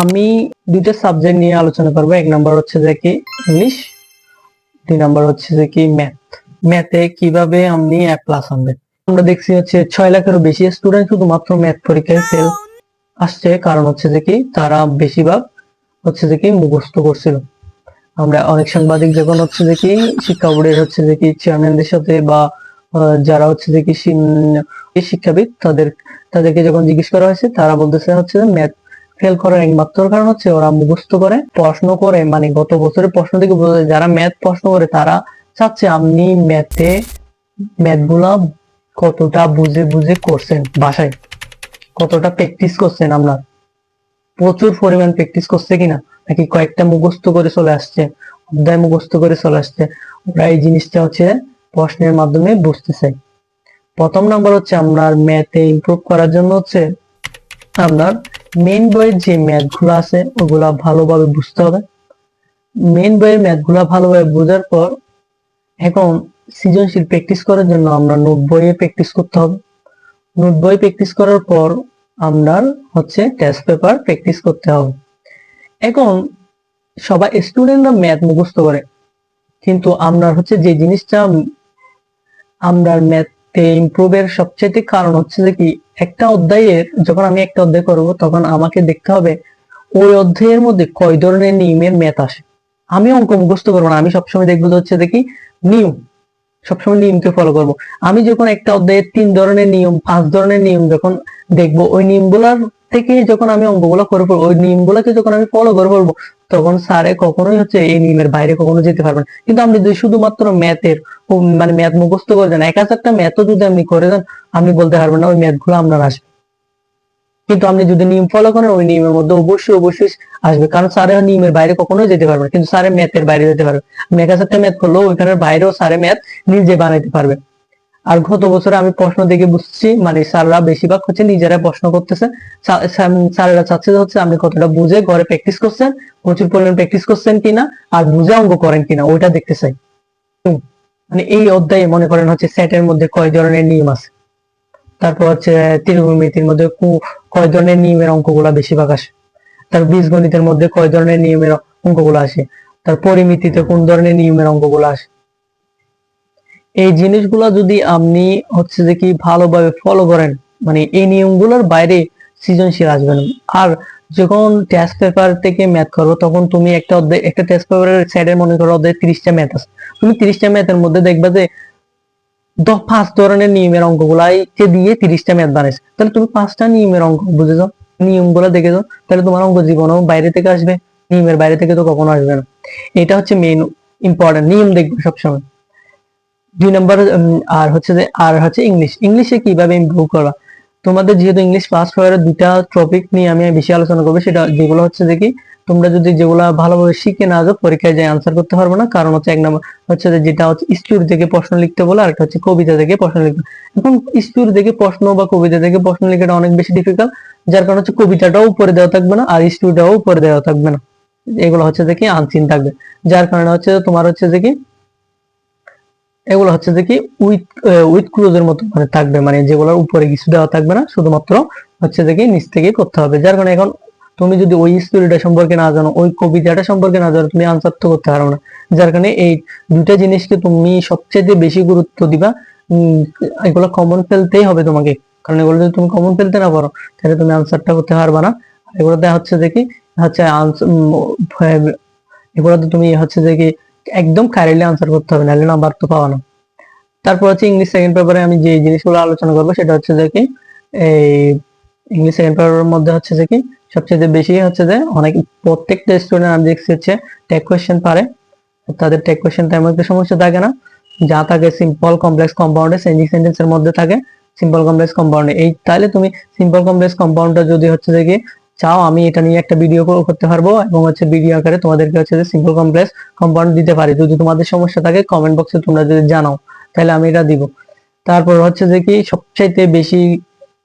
আমি দুইটা সাবজেক্ট নিয়ে আলোচনা করব। এক নাম্বার হচ্ছে যে কি ইংলিশ দুই নাম্বার হচ্ছে যে কি ম্যাথ ম্যাথে কীভাবে আপনি এ প্লাস আনবেন আমরা দেখছি হচ্ছে ছয় লাখেরও বেশি স্টুডেন্ট শুধুমাত্র ম্যাথ পরীক্ষায় ফেল আসছে। কারণ হচ্ছে যে কি তারা বেশিরভাগ হচ্ছে যে কি মুখস্থ করছিল। আমরা অনেক সাংবাদিক যখন হচ্ছে যে কি শিক্ষা বোর্ডের হচ্ছে যে কি চেয়ারম্যানদের সাথে বা যারা হচ্ছে যে কি শিক্ষাবিদ তাদের তাদেরকে যখন জিজ্ঞেস করা হয়েছে, তারা বলতেছে হচ্ছে ম্যাথ ফেল করার একমাত্র কারণ হচ্ছে ওরা মুখস্থ করে, প্রশ্ন করে। মানে গত বছরের প্রশ্ন থেকে বোঝা যায়, যারা ম্যাথ প্রশ্ন করে, তারা চাচ্ছে আপনি ম্যাথে ম্যাথগুলা কতটা বুঝে বুঝে করছেন বাসায়? কতটা প্র্যাকটিস করছেন আপনার? প্রচুর পরিমাণ প্র্যাকটিস করছে কিনা? নাকি কয়েকটা মুখস্থ করে চলে আসছে, অধ্যায় মুখস্থ করে চলে আসছে। ওরা এই জিনিসটা হচ্ছে প্রশ্নের মাধ্যমে বুঝতে চাই প্রথম নাম্বার হচ্ছে আপনার ম্যাথে ইমপ্রুভ করার জন্য হচ্ছে আপনার মেইন বইয়ের যে ম্যাথগুলো আছে, ওগুলা ভালোভাবে বুঝতে হবে। মেন বইয়ের ম্যাথগুলা ভালোভাবে বোঝার পর, এখন সৃজনশীল প্র্যাকটিস করার জন্য আমরা নোট বইয়ে প্র্যাকটিস করতে হবে। নোট বই প্র্যাকটিস করার পর আপনার হচ্ছে টেস্ট পেপার প্র্যাকটিস করতে হবে। এখন সবাই স্টুডেন্টরা ম্যাথ মুখস্থ করে, কিন্তু আপনার হচ্ছে যে জিনিসটা আপনার ম্যাথে ইমপ্রুভের সবচেয়ে কারণ হচ্ছে যে কি একটা অধ্যায়ের, যখন আমি একটা অধ্যায় করব, তখন আমাকে দেখতে হবে ওই অধ্যায়ের মধ্যে কয় ধরনের নিয়মের ম্যাথ আসে। আমি অঙ্ক মুখস্থ করব না, আমি সবসময় দেখব হচ্ছে দেখি নিয়ম। সবসময় নিয়মকে ফলো করব। আমি যখন একটা অধ্যায়ের তিন ধরনের নিয়ম, পাঁচ ধরনের নিয়ম যখন দেখব, ওই নিয়মগুলার থেকে যখন আমি অঙ্কগুলো করে পড়ব ওই নিয়মগুলোকে যখন আমি ফলো করে পড়ব তখন স্যারে কখনোই হচ্ছে এই নিয়মের বাইরে কখনো যেতে পারবেন কিন্তু আপনি যদি শুধুমাত্র ম্যাথের মানে ম্যাথ মুখস্থ করে দেন এক হাজারটা ম্যাথও যদি আপনি করে দেন আপনি বলতে পারবেন না ওই ম্যাথগুলো আপনার আসবে। কিন্তু আপনি যদি নিয়ম ফলো করেন, ওই নিয়মের মধ্যে অবশ্যই অবশ্যই আসবে। কারণ স্যারের নিয়মের বাইরে কখনোই যেতে পারবে কিন্তু স্যারের ম্যাথের বাইরে যেতে পারবে। আপনি এক হাজারটা ম্যাথ করলেও ওইখানের বাইরেও স্যারের ম্যাথ নিজে বানাইতে পারবে। আর গত বছরে আমি প্রশ্ন দেখে বুঝছি মানে স্যাররা বেশিরভাগ হচ্ছে নিজেরা প্রশ্ন করতেছে। স্যার- স্যার- স্যারেরা চাচ্ছে হচ্ছে আপনি কতটা বুঝে ঘরে প্র্যাকটিস করছেন, প্রচুর পরিমাণ প্র্যাকটিস করছেন কিনা, আর বুঝে অঙ্ক করেন কিনা, ওইটা দেখতে চাই। মানে এই অধ্যায়ে মনে করেন হচ্ছে সেটের মধ্যে কয় ধরনের নিয়ম আছে। তারপর হচ্ছে ত্রিকোণমিতির মধ্যে কয় ধরনের নিয়মের অঙ্কগুলা বেশিরভাগ আসে। তার বীজগণিতের মধ্যে কয় ধরনের নিয়মের অঙ্কগুলো আসে। তার পরিমিতিতে কোন ধরনের নিয়মের অঙ্কগুলো আসে। এই জিনিসগুলো যদি আপনি হচ্ছে যে কি ভালোভাবে ফলো করেন মানে এই নিয়মগুলোর বাইরে সৃজনশীল আসবে না আর যখন টেস্ট পেপার থেকে ম্যাথ করো, তখন তুমি একটা অধ্যায়, একটা টেস্ট পেপারের সাইডে মনে করো অধ্যায় তিরিশটা ম্যাথ আছে। তুমি তিরিশটা ম্যাথের মধ্যে দেখবে যে দ- পাঁচ ধরনের নিয়মের অঙ্কগুলাকে দিয়ে তিরিশটা ম্যাথ বানাইছে। তাহলে তুমি পাঁচটা নিয়মের অঙ্ক বুঝেছ নিয়মগুলো যাও, তাহলে তোমার অঙ্ক জীবনও বাইরে থেকে আসবে, নিয়মের বাইরে থেকে তো কখনো আসবে না। এটা হচ্ছে মেইন ইম্পর্টেন্ট নিয়ম দেখবে সবসময়। দুই নম্বর আর হচ্ছে যে, আর হচ্ছে ইংলিশ ইংলিশে কীভাবে ইমপ্রুভ করবা? তোমাদের যেহেতু ইংলিশ পাস হওয়ার দুইটা টপিক নিয়ে আমি বেশি আলোচনা করব, সেটা যেগুলো হচ্ছে যে কি, তোমরা যদি যেগুলা ভালোভাবে শিখে না যাও, পরীক্ষায় যায় আনসার করতে পারবে না। কারণ হচ্ছে এক নম্বর হচ্ছে যে যেটা হচ্ছে স্টোরি থেকে প্রশ্ন লিখতে বলে, আরেকটা হচ্ছে কবিতা থেকে প্রশ্ন লিখতে এখন স্টোরি থেকে প্রশ্ন বা কবিতা থেকে প্রশ্ন লেখাটা অনেক বেশি ডিফিকাল্ট যার কারণে হচ্ছে কবিতাটাও উপরে দেওয়া থাকবে না, আর স্টোরিটাও উপরে দেওয়া থাকবে না। এগুলো হচ্ছে যে কি আনসিন থাকবে। যার কারণে হচ্ছে তোমার হচ্ছে যে কি এগুলো হচ্ছে যে কি উইথ উইথ ক্লোজের মতো মানে থাকবে মানে যেগুলোর উপরে কিছু দেওয়া থাকবে না, শুধুমাত্র হচ্ছে যে কি নিচ থেকে করতে হবে। যার কারণে এখন তুমি যদি ওই স্টোরিটা সম্পর্কে না জানো, ওই কবিতাটা সম্পর্কে না জানো, তুমি আনসার তো করতে পারো না। যার কারণে এই দুইটা জিনিসকে তুমি সবচেয়ে বেশি গুরুত্ব দিবা এগুলো কমন ফেলতেই হবে তোমাকে। কারণ এগুলো যদি তুমি কমন ফেলতে না পারো, তাহলে তুমি আনসারটা করতে পারবে না। আর এগুলো দেওয়া হচ্ছে যে কি, হচ্ছে এগুলোতে তুমি হচ্ছে যে কি একদম কারেক্টলি আনসার করতে হবে, নাহলে নাম্বার তো পাওয়া না। তারপর হচ্ছে ইংলিশ সেকেন্ড পেপারে আমি যে জিনিসগুলো আলোচনা করব, সেটা হচ্ছে যে কি, এই ইংলিশ সেকেন্ড পেপারের মধ্যে হচ্ছে যে কি, সবচেয়ে বেশি হচ্ছে যে অনেক, প্রত্যেকটা স্টুডেন্ট আমি দেখছি হচ্ছে টেক কোয়েশ্চেন পারে। তাদের টেক কোয়েশ্চেন তেমন একটা সমস্যা থাকে না, যা থাকে সিম্পল কমপ্লেক্স কম্পাউন্ডে চেঞ্জিং সেন্টেন্সের মধ্যে থাকে সিম্পল কমপ্লেক্স কম্পাউন্ডে এই তাহলে তুমি সিম্পল কমপ্লেক্স কম্পাউন্ডটা যদি হচ্ছে যে কি চাও, আমি এটা নিয়ে একটা ভিডিও করতে পারব এবং হচ্ছে ভিডিও আকারে তোমাদেরকে হচ্ছে যে সিম্পল কমপ্লেক্স কম্পাউন্ড দিতে পারি। যদি তোমাদের সমস্যা থাকে কমেন্ট বক্সে তোমরা যদি জানাও, তাহলে আমি এটা দিব। তারপর হচ্ছে যে কি, সবচাইতে বেশি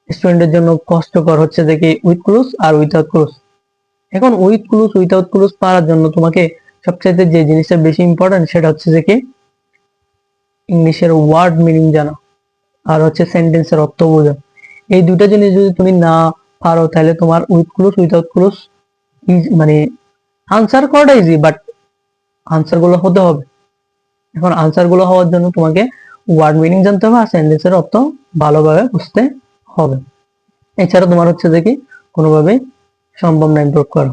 স্টুডেন্টের জন্য কষ্টকর হচ্ছে যে কি উইথ ক্লুজ আর উইথাউট ক্লুজ এখন উইথ ক্লুজ উইথাউট ক্লুজ পারার জন্য তোমাকে সবচাইতে যে জিনিসটা বেশি ইম্পর্টেন্ট সেটা হচ্ছে যে কি ইংলিশের ওয়ার্ড মিনিং জানা আর হচ্ছে সেন্টেন্সের অর্থ বোঝা। এই দুটো জিনিস যদি তুমি না পারো, তাহলে তোমার উইথ ক্লোজ উইথাউট ক্লোজ মানে আনসার করাটা ইজি বাট আনসারগুলো হতে হবে। এখন আনসারগুলো হওয়ার জন্য তোমাকে ওয়ার্ড মিনিং জানতে হবে, আর সেন্টেন্সের অর্থ ভালোভাবে বুঝতে হবে। এছাড়া তোমার হচ্ছে যে কি, কোনোভাবেই সম্ভব নাই প্রয়োগ করা।